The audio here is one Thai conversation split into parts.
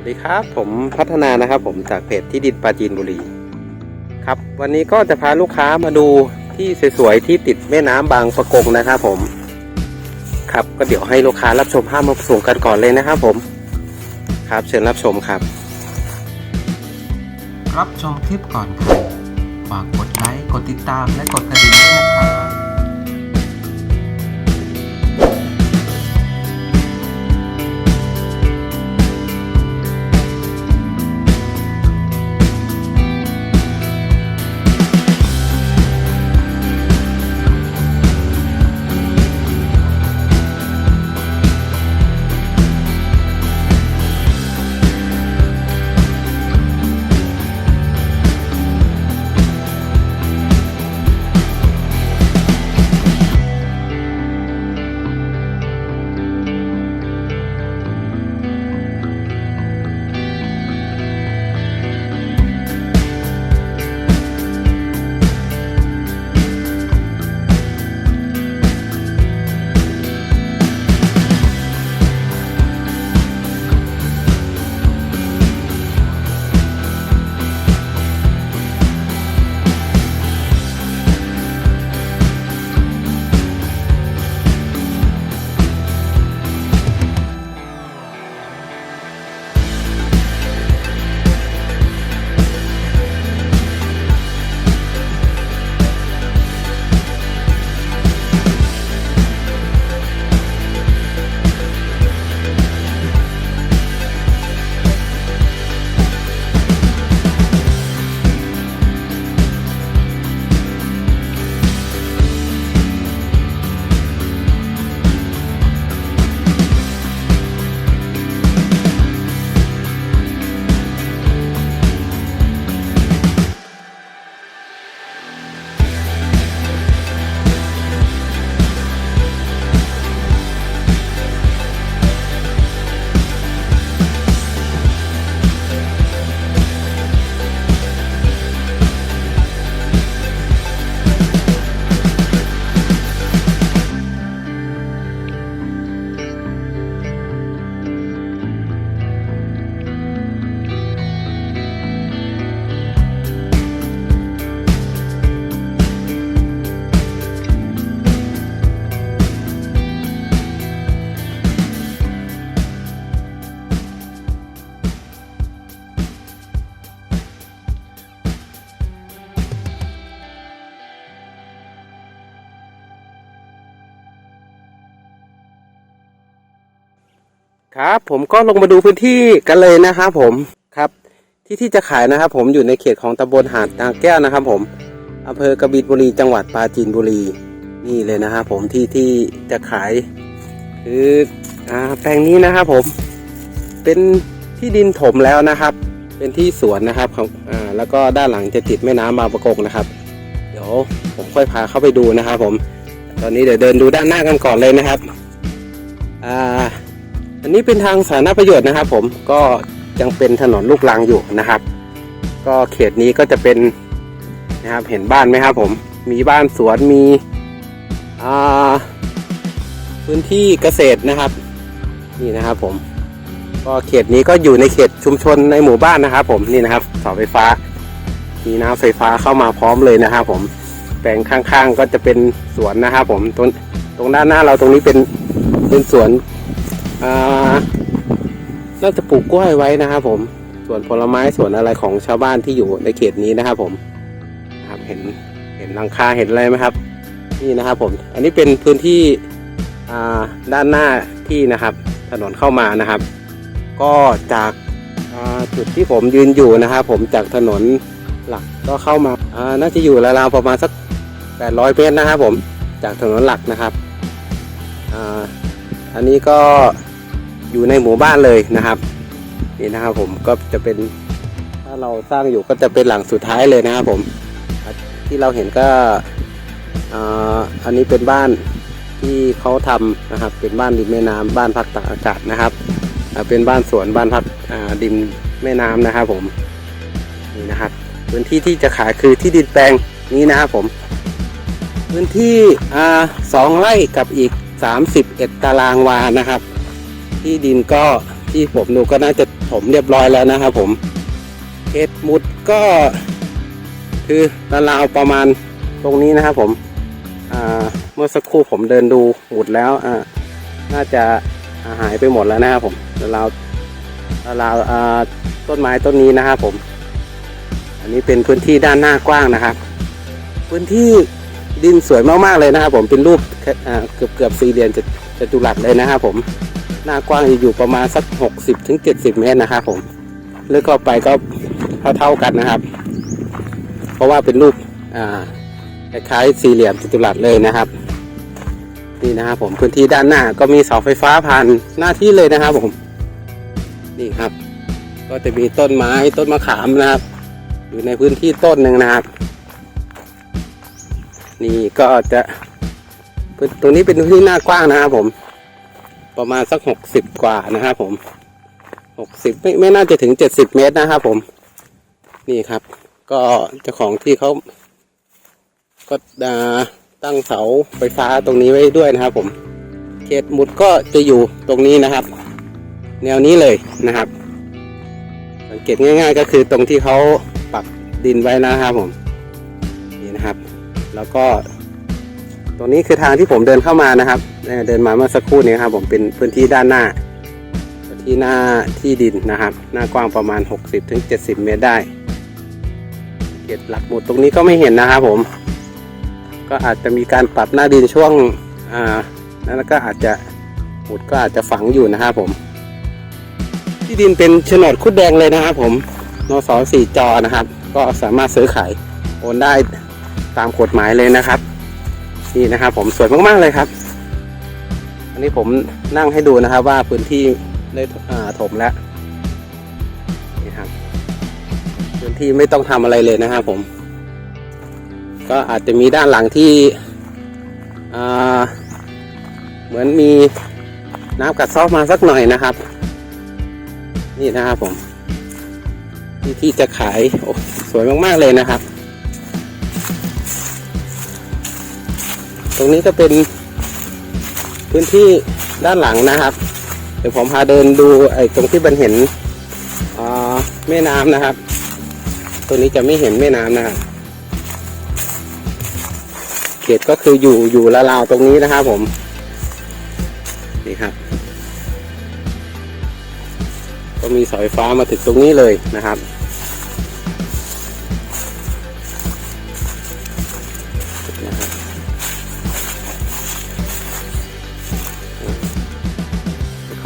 วัสดีครับ ผมพัฒนานะครับ ผมจากเพจที่ดินปราจีนบุรีครับ วันนี้ก็จะพาลูกค้ามาดูที่สวยๆที่ติดแม่น้ำบางประกงนะครับผม ครับก็เดี๋ยวให้ลูกค้ารับชมภาพมาส่งกันก่อนเลยนะครับ ผมครับ เชิญรับชมครับ รับชมคลิปก่อนใครฝากกดไลค์กดติดตามและกดกระดิ่งด้วยนะครับ ครับ ผมก็ลงมาดูพื้นที่กันเลยนะครับผมครับที่ที่จะขายนะครับ ผมอยู่ในเขตของตำบลหาดนางแก้วนะครับ ผมอำเภอกบินบุรีจังหวัดปราจีนบุรี นี่เลยนะครับผมที่ที่จะขาย คืออแปลงนี้นะครับผมเป็นที่ดินถมแล้วนะครับ เป็นที่สวนนะครับของอ่าแล้วก็ด้านหลังจะติดแม่น้ำบางประกงนะครับ เดี๋ยวผมค่อยพาเข้าไปดูนะครับ ผม ตอนนี้เดี๋ยวเดินดูด้านหน้ากันก่อนเลยนะครับ อ่า อันนี้เป็นทางสาธารณประโยชน์นะครับ ผมก็ยังเป็นถนนลูกรังอยู่นะครับ ก็เขตนี้ก็จะเป็นนะครับเห็นบ้านไหมครับ ผมมีบ้านสวนมีพื้นที่เกษตรนะครับ นี่นะครับ ผม ก็เขตนี้ก็อยู่ในเขตชุมชนในหมู่บ้านนะครับ ผมนี่นะครับเสาไฟฟ้ามีน้ำไฟฟ้าเข้ามาพร้อมเลยนะครับ ผมแปลงข้างๆก็จะเป็นสวนนะครับ ผมตรงตรงด้านหน้าเราตรงนี้เป็นเป็นสวน อ่าน่าจะปลูกกล้วยไว้นะครับผมส่วนผลไม้ส่วนอะไรของชาวบ้านที่อยู่ในเขตนี้นะครับผมครับเห็นเห็นหลังคาเห็นอะไรไหมครับ นี่นะครับผม อันนี้เป็นพื้นที่ด้านหน้าที่นะครับ ถนนเข้ามานะครับ ก็จากาจุดที่ผมยืนอยู่นะครับ ผมจากถนนหลักก็เข้ามาาน่าจะอยู่ราวๆประมาณสัก 800 เมตรนะครับผมจากถนนหลักนะครับออันนี้ก็ อยู่ในหมู่บ้านเลยนะครับนี่นะครับผมก็จะเป็นถ้าเราสร้างอยู่ก็จะเป็นหลังสุดท้ายเลยนะครับผมที่เราเห็นก็ออันนี้เป็นบ้านที่เขาทำนะครับ เป็นบ้านริมแม่น้ำบ้านพักตากอากาศนะครับเป็นบ้านสวนบ้านพักอ่าริมแม่น้ำนะครับผมนี่นะครับพื้นที่ที่จะขายคือที่ดินแปลงนี้นะครับผม พื้นที่สองไร่กับอีก 31 ตารางวานะครับ ที่ดินก็ที่ผมดูก็น่าจะถมเรียบร้อยแล้วนะครับผมเขตมุดก็ คือราวประมาณตรงนี้นะครับผมเมื่อสักครู่ผมเดินดูหมุดแล้วน่าจะหายไปหมดแล้วนะครับผมราวราวต้นไม้ต้นนี้นะครับผม อันนี้เป็นพื้นที่ด้านหน้ากว้างนะครับ พื้นที่ดินสวยมากๆเลยนะครับผมเป็นรูปเกือบเกือบสี่เหลี่ยมจจตุรัสเลยนะครับผม หน้ากว้างอยู่ประมาณสัก 60ถึง70 เมตรนะครับผมลึกเข้าไปก็เท่าๆกันนะครับ เพราะว่าเป็นรูปคล้ายๆสี่เหลี่ยมจัตุรัสเลยนะครับนี่นะครับผมพื้นที่ด้านหน้าก็มีเสาไฟฟ้าผ่านหน้าที่เลยนะครับผมนี่ครับ ก็จะมีต้นไม้ต้นมะขามนะครับ อยู่ในพื้นที่ต้นหนึ่งนะครับ นี่ก็จะตรงนี้เป็นพื้นที่หน้ากว้างนะครับผม ประมาณสักหกสิบกว่านะครับผมหกสิบไม่ไม่น่าจะถึงเจ็ดสิบเมตรนะครับผม นี่ครับ ก็เจ้าของที่เขาก็อ่าตั้งเสาไฟฟ้าตรงนี้ไว้ด้วยนะครับ ผม เขตหมุดก็จะอยู่ตรงนี้นะครับ แนวนี้เลยนะครับ สังเกตง่าย ๆ ก็คือตรงที่เขาปักดินไว้นะครับผม นี่นะครับ แล้วก็ ตรงนี้คือทางที่ผมเดินเข้ามานะครับ เดินมาเมื่อสักครู่นี้ครับผมเป็นพื้นที่ด้านหน้า ที่หน้าที่ดินนะครับ หน้ากว้างประมาณ 60-70ถึง70เมตรได้เขตหลักหมุดตรงนี้ก็ไม่เห็นนะครับผม ก็อาจจะมีการปรับหน้าดินช่วงอ่าแล้วก็อาจจะหมุดก็อาจจะฝังอยู่นะครับผม ที่ดินเป็นโฉนดคุดแดงเลยนะครับผมนสสี่จอนะครับ ก็สามารถซื้อขายโอนได้ตามกฎหมายเลยนะครับ นี่นะครับผมสวยมากๆเลยครับ อันนี้ผมนั่งให้ดูนะครับว่าพื้นที่ได้ถมแล้วนี่ครับพื้นที่ไม่ต้องทำอะไรเลยนะครับผม ก็อาจจะมีด้านหลังที่เหมือนมีน้ำกัดเซอกมาสักหน่อยนะครับ นี่นะครับผม ที่ที่จะขายโอ้สวยมากๆเลยนะครับ ตรงนี้ก็เป็น พื้นที่ด้านหลังนะครับ เดี๋ยวผมพาเดินดูไอ้ตรงที่มันเห็นแม่น้ำนะครับ ตัวนี้จะไม่เห็นแม่น้ำนะครับเขตก็คืออยู่อยู่ละลาวตรงนี้นะครับผมนี่ครับ ก็มีสาไฟฟ้ามาถึงตรงนี้เลยนะครับ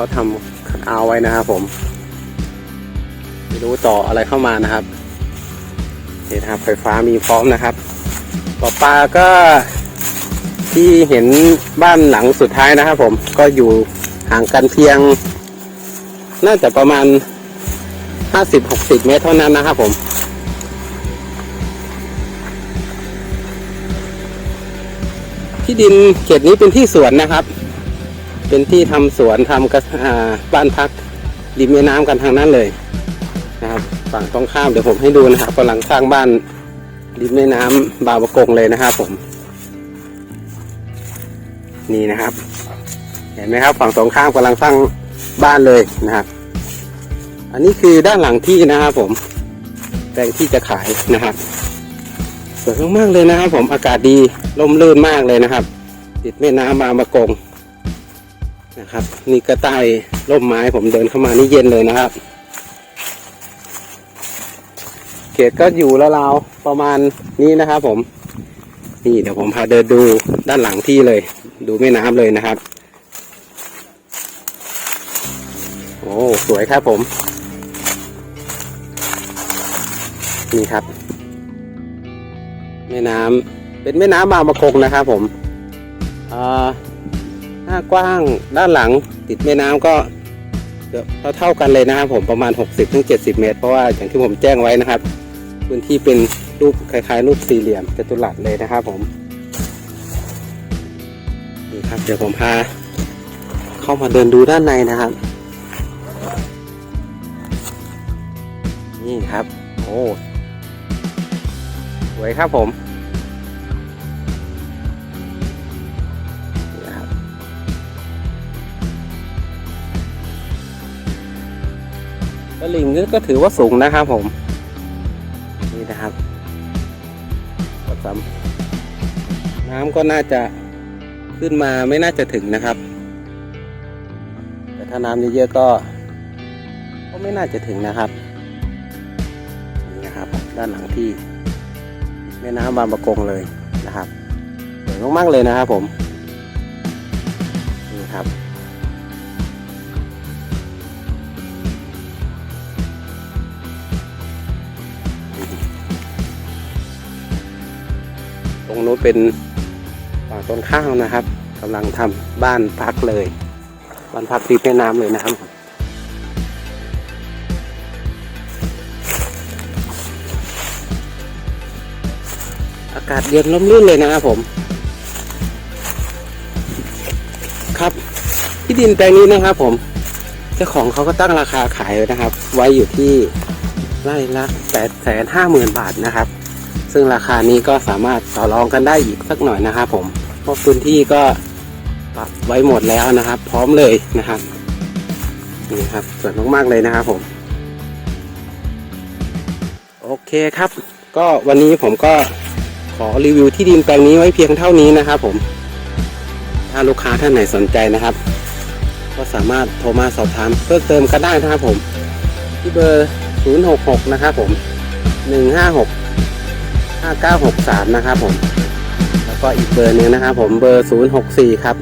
เขาทำคัดเอาไว้นะครับผม ไม่รู้ต่ออะไรเข้ามานะครับนี่นครับไฟฟ้ามีพร้อมนะครับปอปลาก็ที่เห็นบ้านหลังสุดท้ายนะครับผมก็อยู่ห่างกันเพียง น่าจะประมาณ 50-60 เมตรเท่านั้นนะครับผมที่ดินเขตนี้เป็นที่สวนนะครับ เป็นที่ทำสวนทำกระบ้านพักริมแม่น้ำกันทางนั้นเลยนะครับฝั่งตรงข้ามเดี๋ยวผมให้ดูนะครับกำลังสร้างบ้านริมแม่น้ำบางประกงเลยนะครับผม นี่นะครับ เห็นไหมครับ ฝั่งตรงข้ามกำลังสร้างบ้านเลยนะครับ อันนี้คือด้านหลังที่นะครับผมแปลงที่จะขายนะครับสวยมากๆเลยนะครับผมอากาศดีร่มรื่นมากเลยนะครับ ติดแม่น้ำบางประกง นะครับ นี่ก็ใต้ร่มไม้ผมเดินเข้ามานี่เย็นเลยนะครับเขตก็อยู่ราวๆประมาณนี้นะครับ ผม นี่เดี๋ยวผมพาเดินดูด้านหลังที่เลย ดูแม่น้ำเลยนะครับ โอ้สวยครับผมนี่ครับ แม่น้ำเป็นแม่น้ำบางประกงนะครับ ผมอ่า้ากว้างด้านหลังติดแม่น้ำก็เกือบเท่าๆกันเลยนะครับ ผมประมาณ 60-70เมตร เพราะว่าอย่างที่ผมแจ้งไว้นะครับ พื้นที่เป็นรูปคล้ายๆ รูปสี่เหลี่ยมจัตุรัสเลยนะครับ ผมนี่ครับเดี๋ยวผมพาเข้ามาเดินดูด้านในนะครับ นี่ครับ โอ้สวยครับผม ตลิ่งนี่ก็ถือว่าสูงนะครับผม นี่นะครับก็สำน้ำก็น่าจะขึ้นมาไม่น่าจะถึงนะครับ แต่ถ้าน้ำเยอะๆก็ ก็ไม่น่าจะถึงนะครับ นี่นะครับ ด้านหลังที่แม่น้ำบางประกงเลยนะครับสวยมากๆเลยนะครับผม นี่ครับ รงโน้นเป็นฝั่งต้นข้าวนะครับกำลังทำบ้านพักเลย บ้านพักริมแม่น้ำเลยนะครับอากาศเย็นร่มรื่นเลยนะครับผม ครับที่ดินแปลงนี้นะครับผม เจ้าของเขาก็ตั้งราคาขายไว้นะครับ ไว้อยู่ที่ไร่ละแปดแสนห้าหมื่นบาทนะครับ ซึ่งราคานี้ก็สามารถต่อรองกันได้อีกสักหน่อยนะครับผมเพราะพื้นที่ก็ปรับไว้หมดแล้วนะครับ พร้อมเลยนะครับนี่ครับสวยมากๆเลยนะครับผม โอเคครับ ก็วันนี้ผมก็ขอรีวิวที่ดินแปลงนี้ไว้เพียงเท่านี้นะครับผม ถ้าลูกค้าท่านไหนสนใจนะครับ ก็สามารถโทรมาสอบถามเพิ่มเติมก็ได้นะครับผม ที่เบอร์ 066 นะครับผม 156 5963 นะครับผม แล้วก็อีกเบอร์หนึ่งนะครับผมเบอร์ 064 ครับ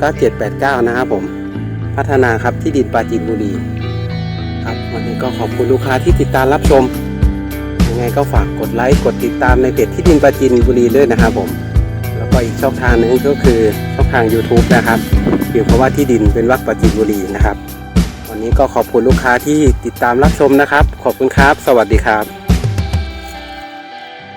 9469789 นะครับผม พัฒนาครับที่ดินปราจีนบุรีครับวันนี้ก็ขอบคุณลูกค้าที่ติดตามรับชม ยังไงก็ฝากกดไลค์กดติดตามในเพจที่ดินปราจีนบุรีด้วยนะครับผม แล้วก็อีกช่องทางหนึงก็คือช่องทาง YouTube นะครับเพียงเพราะว่าที่ดินเป็นวัดปราจีนบุรีนะครับ วันนี้ก็ขอบคุณลูกค้าที่ติดตามรับชมนะครับ ขอบคุณครับ สวัสดีครับ